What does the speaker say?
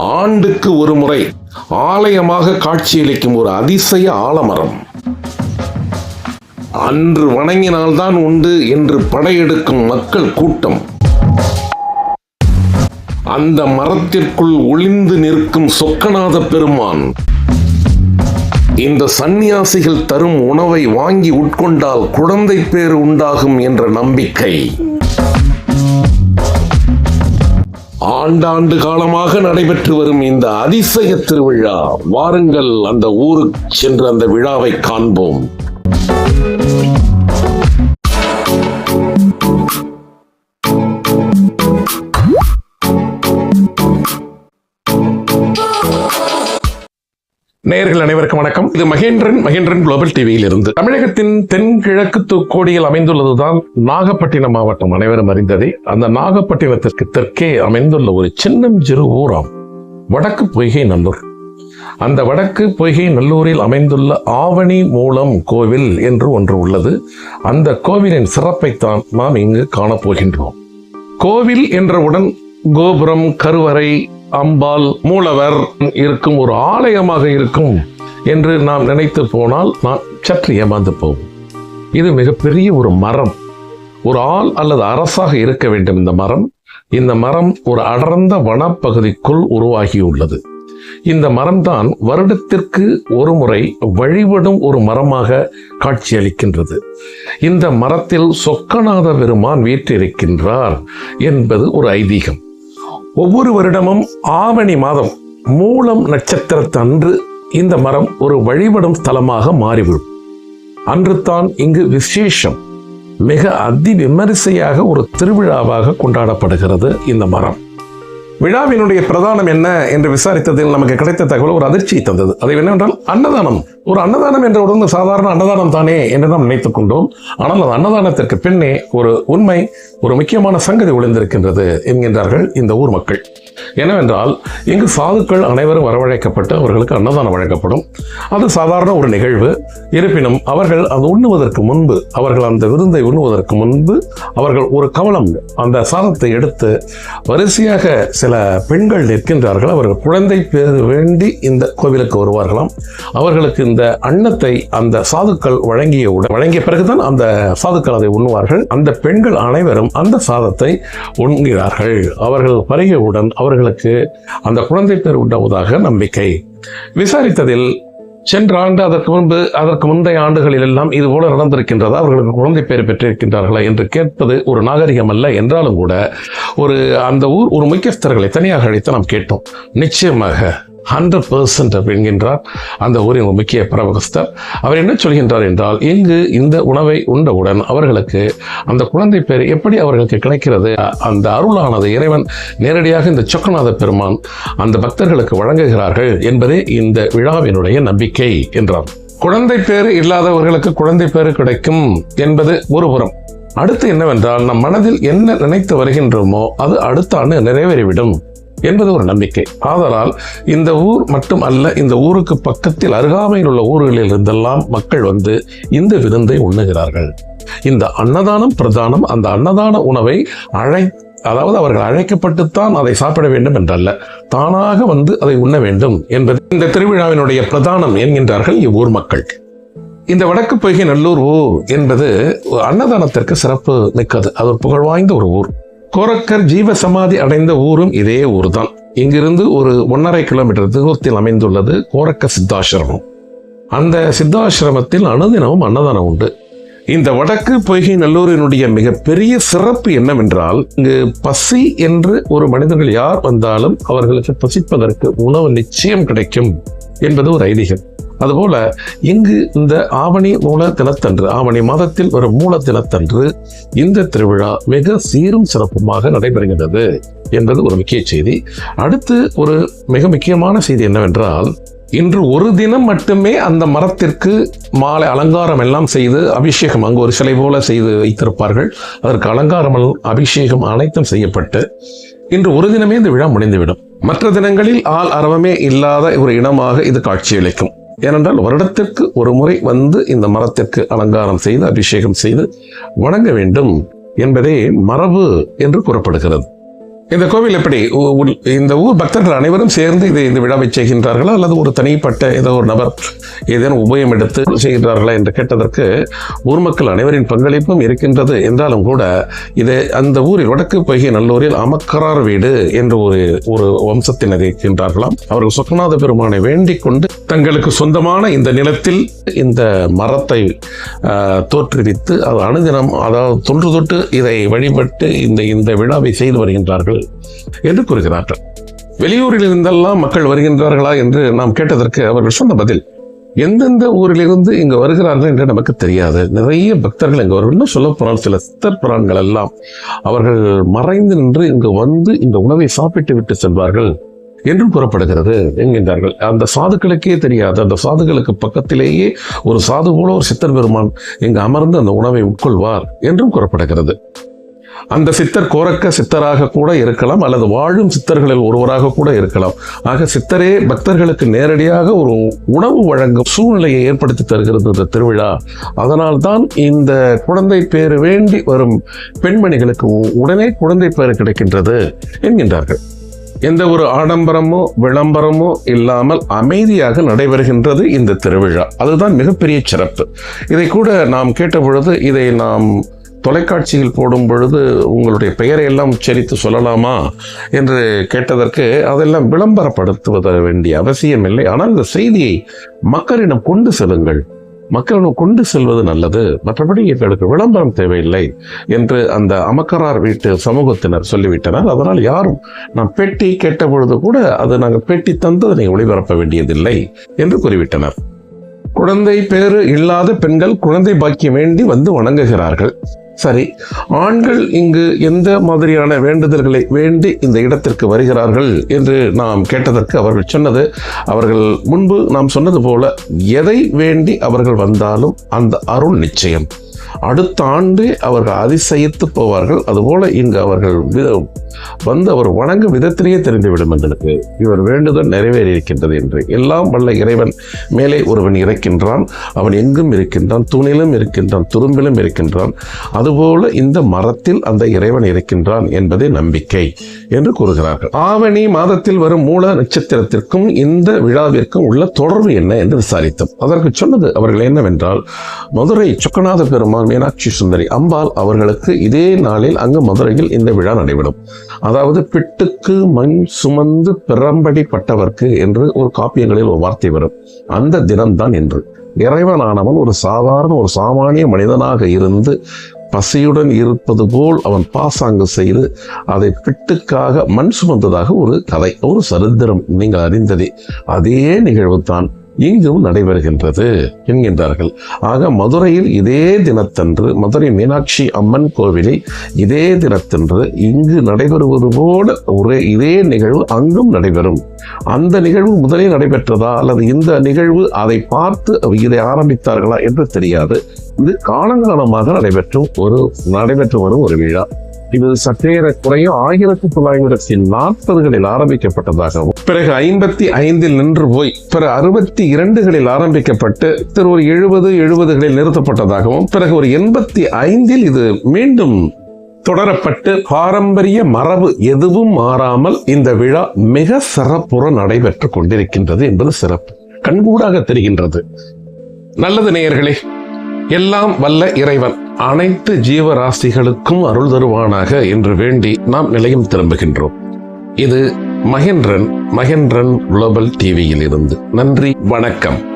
ஆண்டுக்கு ஒரு முறை ஆலயமாக காட்சியளிக்கும் ஒரு அதிசய ஆலமரம். அன்று வணங்கினால்தான் உண்டு என்று படையெடுக்கும் மக்கள் கூட்டம். அந்த மரத்திற்குள் ஒளிந்து நிற்கும் சொக்கநாத பெருமான். இந்த சந்நியாசிகள் தரும் உணவை வாங்கி உட்கொண்டால் குழந்தை பேறு உண்டாகும் என்ற நம்பிக்கை. ஆண்டாண்டு காலமாக நடைபெற்று வரும் இந்த அதிசய திருவிழா. வாருங்கள் அந்த ஊருக்கு சென்று அந்த விழாவை காண்போம். நேயர்கள் அனைவருக்கும் வணக்கம். இது மகேந்திரன் மகேந்திரன் குளோபல் டிவியில் இருந்து தமிழகத்தின் தென்கிழக்கு தூக்கோடியில் அமைந்துள்ளதுதான் நாகப்பட்டினம் மாவட்டம். அனைவரும் அறிந்ததே அந்த நாகப்பட்டினத்திற்கு தெற்கே அமைந்துள்ள ஒரு சின்னம் சிறு ஊராம். வடக்கு பொய்கை நல்லூர். அந்த வடக்கு பொய்கை நல்லூரில் அமைந்துள்ள ஆவணி மூலம் கோவில் என்று ஒன்று உள்ளது. அந்த கோவிலின் சிறப்பைத்தான் நாம் இங்கு காணப்போகின்றோம். கோவில் என்றவுடன் கோபுரம் கருவறை அம்பாள் மூலவர் இருக்கும் ஒரு ஆலயமாக இருக்கும் என்று நாம் நினைத்து போனால் நான் சற்று ஏமாந்து போவோம். இது மிகப்பெரிய ஒரு மரம். ஒரு ஆள் அல்லது அரசாக இருக்க வேண்டும் இந்த மரம். இந்த மரம் ஒரு அடர்ந்த வனப்பகுதிக்குள் உருவாகியுள்ளது. இந்த மரம்தான் வருடத்திற்கு ஒரு முறை வழிபடும் ஒரு மரமாக காட்சியளிக்கின்றது. இந்த மரத்தில் சொக்கநாத பெருமான் வீற்றிருக்கின்றார் என்பது ஒரு ஐதீகம். ஒவ்வொரு வருடமும் ஆவணி மாதம் மூலம் நட்சத்திரத்தன்று இந்த மரம் ஒரு வழிபடும் ஸ்தலமாக மாறிவிடும். அன்று தான் இங்கு விசேஷம். மிக அதி விமரிசையாக ஒரு திருவிழாவாக கொண்டாடப்படுகிறது இந்த மரம். விழாவினுடைய பிரதானம் என்ன என்று விசாரித்ததில் நமக்கு கிடைத்த தகவல் ஒரு அதிர்ச்சியை தந்தது. அது என்னவென்றால் அன்னதானம். ஒரு அன்னதானம் என்ற உடனே சாதாரண அன்னதானம் தானே என்று நாம் நினைத்துக் கொண்டோம். ஆனால் அந்த அன்னதானத்திற்கு பின்னே ஒரு உண்மை ஒரு முக்கியமான சங்கதி ஒளிந்திருக்கின்றது என்கின்றார்கள் இந்த ஊர் மக்கள். என்னவென்றால் இங்கு சாதுக்கள் அனைவரும் வரவழைக்கப்பட்டு அவர்களுக்கு அன்னதானம் வழங்கப்படும். அது சாதாரண ஒரு நிகழ்வு. இருப்பினும் அவர்கள் அது உண்ணுவதற்கு முன்பு அவர்கள் அந்த விருந்தை உண்ணுவதற்கு முன்பு அவர்கள் ஒரு கவலம் அந்த சாதத்தை எடுத்து வரிசையாக சில பெண்கள் நிற்கின்றார்கள். அவர்கள் குழந்தை பேர் வேண்டி இந்த கோவிலுக்கு வருவார்களாம். அவர்களுக்கு இந்த அன்னத்தை அந்த சாதுக்கள் வழங்கிய உடன் வழங்கிய பிறகுதான் அந்த சாதுக்கள் அதை உண்ணுவார்கள். அந்த பெண்கள் அனைவரும் அந்த சாதத்தை உண்கிறார்கள். அவர்கள் பருகியவுடன் அவர்களுக்கு அந்த குழந்தை பேர் உண்டாவதாக நம்பிக்கை. விசாரித்ததில் சென்ற ஆண்டு அதற்கு முன்பு அதற்கு முந்தைய ஆண்டுகளில் எல்லாம் இது போல நடந்திருக்கின்றதா? அவர்களுக்கு குழந்தை பேர் பெற்றிருக்கின்றார்களா என்று கேட்பது ஒரு நாகரிகம் அல்ல. என்றாலும் கூட ஒரு அந்த ஊர் ஒரு முக்கியஸ்தர்களை தனியாக அழைத்து நாம் கேட்டோம். நிச்சயமாக ஹண்ட்ரட் பர்சன்ட் என்கின்றார் அந்த ஊரின் ஒரு முக்கிய பிரபகஸ்தர் அவர் என்ன சொல்கின்றார் என்றால் இங்கு இந்த உணவை உண்டவுடன் அவர்களுக்கு அந்த குழந்தை பேர் எப்படி அவர்களுக்கு கிடைக்கிறது? அந்த அருளானது இறைவன் நேரடியாக இந்த சொக்கநாத பெருமான் அந்த பக்தர்களுக்கு வழங்குகிறார்கள் என்பதே இந்த விழாவினுடைய நம்பிக்கை என்றார். குழந்தை பேர் இல்லாதவர்களுக்கு குழந்தை பேர் கிடைக்கும் என்பது ஒருபுறம். அடுத்து என்னவென்றால் நம் மனதில் என்ன நினைத்து வருகின்றோமோ அது அடுத்த ஆண்டு நிறைவேறிவிடும். என்பது ஒரு நம்பிக்கை. ஆதலால் இந்த ஊர் மட்டும் அல்ல இந்த ஊருக்கு பக்கத்தில் அருகாமையில் உள்ள ஊர்களில் இருந்தெல்லாம் மக்கள் வந்து இந்த விருந்தை உண்ணுகிறார்கள். இந்த அன்னதானம் பிரதானம் அந்த அன்னதான உணவை அழை அதாவது அவர்கள் அழைக்கப்பட்டுத்தான் அதை சாப்பிட வேண்டும் என்றல்ல தானாக வந்து அதை உண்ண வேண்டும் என்பது இந்த திருவிழாவினுடைய பிரதானம் என்கின்றார்கள் இவ்வூர் மக்கள். இந்த வடக்கு பொய்கை நல்லூர் ஊர் என்பது அன்னதானத்திற்கு சிறப்பு மிக்கது. அது ஒரு புகழ்வாய்ந்த ஒரு ஊர். கோரக்கர் ஜீவ சமாதி அடைந்த ஊரும் இதே ஊர் தான் இங்கிருந்து ஒரு ஒன்றரை கிலோமீட்டர் தூரத்தில் அமைந்துள்ளது கோரக்க சித்தாசிரமம். அந்த சித்தாசிரமத்தில் அனுதினமும் அன்னதானம் உண்டு. இந்த வடக்கு பொய்கை நல்லூரினுடைய மிகப்பெரிய சிறப்பு என்னவென்றால் இங்கு பசி என்று ஒரு மனிதர்கள் யார் வந்தாலும் அவர்களுக்கு பசிப்பதற்கு உணவு நிச்சயம் கிடைக்கும் என்பது ஒரு ஐதீகம். அதுபோல இங்கு இந்த ஆவணி மூல தினத்தன்று ஆவணி மாதத்தில் வரும் மூல தினத்தன்று இந்த திருவிழா மிக சீரும் சிறப்புமாக நடைபெறுகிறது என்பது ஒரு முக்கிய செய்தி. அடுத்து ஒரு மிக முக்கியமான செய்தி என்னவென்றால் இன்று ஒரு தினம் மட்டுமே அந்த மரத்திற்கு மாலை அலங்காரம் எல்லாம் செய்து அபிஷேகம் அங்கு ஒரு சிலை போல செய்து வைத்திருப்பார்கள். அதற்கு அலங்காரம் அபிஷேகம் அனைத்தும் செய்யப்பட்டு இன்று ஒரு தினமே இந்த விழா முடிந்துவிடும். மற்ற தினங்களில் ஆள் அரவமே இல்லாத ஒரு இனமாக இது காட்சியளிக்கும். ஏனென்றால் வருடத்திற்கு ஒரு முறை வந்து இந்த மரத்திற்கு அலங்காரம் செய்து அபிஷேகம் செய்து வணங்க வேண்டும் என்பதே மரபு என்று கூறப்படுகிறது. இந்த கோவில் எப்படி? இந்த ஊர் பக்தர்கள் அனைவரும் சேர்ந்து இதை இந்த விழாவை செய்கின்றார்களா? அல்லது ஒரு தனிப்பட்ட ஏதோ ஒரு நபர் ஏதேனும் உபயம் எடுத்து செய்கின்றார்களா என்று கேட்டதற்கு ஊர் மக்கள் அனைவரின் பங்களிப்பும் இருக்கின்றது. என்றாலும் கூட இது அந்த ஊரில் வடக்கு பொய்கை நல்லூரில் அமக்கரார் வீடு என்று ஒரு ஒரு வம்சத்தினர் இருக்கின்றார்களாம். அவர்கள் சொக்கநாத பெருமானை வேண்டிக் கொண்டு தங்களுக்கு சொந்தமான இந்த நிலத்தில் இந்த மரத்தை தோற்றுவித்து அது அனுதினம் அதாவது தொன்று தொட்டு இதை வழிபட்டு இந்த இந்த விழாவை செய்து வருகின்றார்கள். என்று கூறுகிறார்கள். வெளியூரில் இருந்தெல்லாம் மக்கள் வருகின்றார்களா என்று நாம் கேட்டதற்கு அவர்கள் சொன்ன பதில் எந்தெந்த ஊரிலிருந்து இங்கு வருகிறார்கள் என்று நமக்கு தெரியாது. நிறைய பக்தர்கள் இங்கு வரும் சொல்ல போனால் சில சித்தர் புரான்கள் எல்லாம் அவர்கள் மறைந்து நின்று இங்கு வந்து இந்த உணவை சாப்பிட்டு விட்டு செல்வார்கள் என்றும் கூறப்படுகிறது என்கின்றார்கள். அந்த சாதுக்களுக்கே தெரியாது. அந்த சாதுகளுக்கு பக்கத்திலேயே ஒரு சாது போல ஒரு சித்தர் பெருமான் இங்கு அமர்ந்து அந்த உணவை உட்கொள்வார் என்றும் கூறப்படுகிறது. அந்த சித்தர் கோரக்க சித்தராக கூட இருக்கலாம் அல்லது வாழும் சித்தர்களில் ஒருவராக கூட இருக்கலாம். ஆக சித்தரே பக்தர்களுக்கு நேரடியாக ஒரு உணவு வழங்கும் சூழ்நிலையை ஏற்படுத்தி தருகிறது இந்த திருவிழா. அதனால்தான் இந்த குழந்தை பேர் வேண்டி வரும் பெண்மணிகளுக்கு உ- உடனே குழந்தை பேர் கிடைக்கின்றது என்கின்றார்கள். எந்த ஒரு ஆடம்பரமோ விளம்பரமோ இல்லாமல் அமைதியாக நடைபெறுகின்றது இந்த திருவிழா. அதுதான் மிகப்பெரிய சிறப்பு. இதை கூட நாம் கேட்ட பொழுது இதை நாம் தொலைக்காட்சியில் போடும் பொழுது உங்களுடைய பெயரை எல்லாம் உச்சரித்து சொல்லலாமா என்று கேட்டதற்கு அதெல்லாம் விளம்பரப்படுத்துவத வேண்டிய அவசியம் இல்லை ஆனால் இந்த செய்தியை மக்களிடம் கொண்டு செல்லுங்கள். மக்களிடம் கொண்டு செல்வது நல்லது. மற்றபடி எங்களுக்கு விளம்பரம் தேவையில்லை என்று அந்த அமக்கரார் வீட்டு சமூகத்தினர் சொல்லிவிட்டனர். அதனால் யாரும் நாம் பெட்டி கேட்ட பொழுது கூட அது நாங்கள் பெட்டி தந்தது நீங்கள் ஒளிபரப்ப வேண்டியதில்லை என்று கூறிவிட்டனர். குழந்தை பேறு இல்லாத பெண்கள் குழந்தை பாக்கியம் வேண்டி வந்து வணங்குகிறார்கள். சரி ஆண்கள் இங்கு எந்த மாதிரியான வேண்டுதல்களை வேண்டி இந்த இடத்திற்கு வருகிறார்கள் என்று நாம் கேட்டதற்கு அவர்கள் சொன்னது அவர்கள் முன்பு நாம் சொன்னது போல எதை வேண்டி அவர்கள் வந்தாலும் அந்த அருள் நிச்சயம். அடுத்த ஆண்டு அவர்கள் அதிசயித்து போவார்கள். அதுபோல இங்கு அவர்கள் வந்து அவர் வணங்கும் விதத்திலேயே தெரிந்துவிடும் எங்களுக்கு. இவர் வேண்டுதல் நிறைவேறி இருக்கின்றது என்று. எல்லாம் வல்ல இறைவன் மேலே ஒருவன் இறக்கின்றான். அவன் எங்கும் இருக்கின்றான். தூணிலும் இருக்கின்றான். துரும்பிலும் இருக்கின்றான். அதுபோல இந்த மரத்தில் அந்த இறைவன் இருக்கின்றான் என்பதே நம்பிக்கை என்று கூறுகிறார்கள். ஆவணி மாதத்தில் வரும் மூல நட்சத்திரத்திற்கும் இந்த விழாவிற்கும் உள்ள தொடர்பு என்ன என்று விசாரித்தோம். அதற்கு சொன்னது அவர்கள் என்னவென்றால் மதுரை சொக்கநாத பெருமான் மீனாட்சி சுந்தரி அம்பாள் அவர்களுக்கு இதே நாளில் அங்கு மதுரையில் இந்த விழா நடைபெறும். அதாவது பிட்டுக்கு மண் சுமந்து பிறம்படி பட்டவர்க்கு என்று ஒரு காப்பியங்களில் ஒரு வார்த்தை வரும். அந்த தினம்தான் என்று. இறைவனானவன் ஒரு சாதாரண ஒரு சாமானிய மனிதனாக இருந்து பசியுடன் இருப்பது போல் அவன் பாசாங்கு செய்து அதை பிட்டுக்காக மண் சுமந்ததாக ஒரு கதை ஒரு சரித்திரம் நீங்கள் அறிந்ததே. அதே நிகழ்வு தான் இங்கும் நடைபெறுகின்றது என்கின்றார்கள். ஆக மதுரையில் இதே தினத்தன்று மதுரை மீனாட்சி அம்மன் கோவிலில் இதே தினத்தன்று இங்கு நடைபெறுவது போல ஒரே இதே நிகழ்வு அங்கும் நடைபெறும். அந்த நிகழ்வு முதலில் நடைபெற்றதா அல்லது இந்த நிகழ்வு அதை பார்த்து இதை ஆரம்பித்தார்களா என்று தெரியாது. இது காலங்காலமாக நடைபெற்றும் ஒரு நடைபெற்று வரும் ஒரு விழா. இது சற்றேற குறையும் ஆயிரத்தி தொள்ளாயிரத்தி நாற்பதுகளில் ஆரம்பிக்கப்பட்டதாகவும் பிறகு ஐம்பத்தி ஐந்தில் நின்று போய் பிறகு அறுபத்தி இரண்டுகளில் ஆரம்பிக்கப்பட்டு திரு ஒரு எழுபது எழுபதுகளில் நிறுத்தப்பட்டதாகவும் பிறகு ஒரு எண்பத்தி ஐந்தில் இது மீண்டும் தொடரப்பட்டு பாரம்பரிய மரபு எதுவும் மாறாமல் இந்த விழா மிக சிறப்புற நடைபெற்று கொண்டிருக்கின்றது என்பது சிறப்பு. கண்கூடாக தெரிகின்றது. நல்லது நேயர்களே எல்லாம் வல்ல இறைவன். அனைத்து ஜீவராசிகளுக்கும் அருள் தருவானாக என்று வேண்டி நாம் நிலையம் திரும்புகின்றோம். இது மகேந்திரன் மகேந்திரன் குளோபல் டிவியில் இருந்து நன்றி வணக்கம்.